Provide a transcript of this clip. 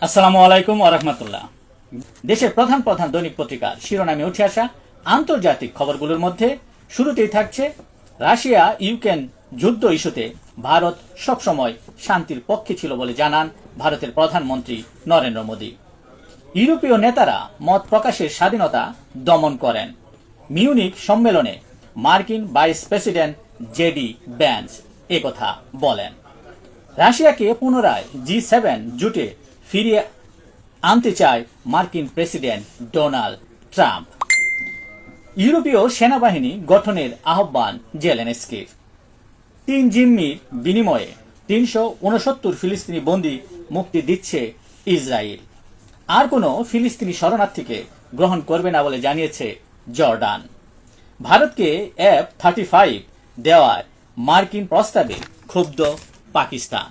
আসসালামু আলাইকুম আরহামতুল্লাহ দেশের প্রধান প্রধান দৈনিক পত্রিকার শিরোনামে উঠে আসা আন্তর্জাতিক খবরগুলোর মধ্যে শুরুতেই থাকছে রাশিয়া ইউক্রেন যুদ্ধ ইস্যুতে ভারত সবসময় শান্তির পক্ষে ছিল বলে জানান ভারতের প্রধানমন্ত্রী নরেন্দ্র মোদী। ইউরোপীয় নেতারা মত প্রকাশের স্বাধীনতা দমন করেন। মিউনিক সম্মেলনে মার্কিন ভাইস প্রেসিডেন্ট জেডি ব্যান্স একথা বলেন। রাশিয়াকে পুনরায় জি সেভেন জুটে ফিরিয়ে আনতে চায় মার্কিন প্রেসিডেন্ট ডোনাল্ড ট্রাম্প। ইউরোপীয় সেনাবাহিনী গঠনের আহ্বান জেলেনস্কির। তিন জিম্মির বিনিময়ে তিনশো উনসত্তর ফিলিস্তিনি বন্দী মুক্তি দিচ্ছে ইসরায়েল। আর কোনো ফিলিস্তিনি শরণার্থীকে গ্রহণ করবে না বলে জানিয়েছে জর্ডান। ভারতকে এফ থার্টি ফাইভ দেওয়ার মার্কিন প্রস্তাবে ক্ষুব্ধ পাকিস্তান।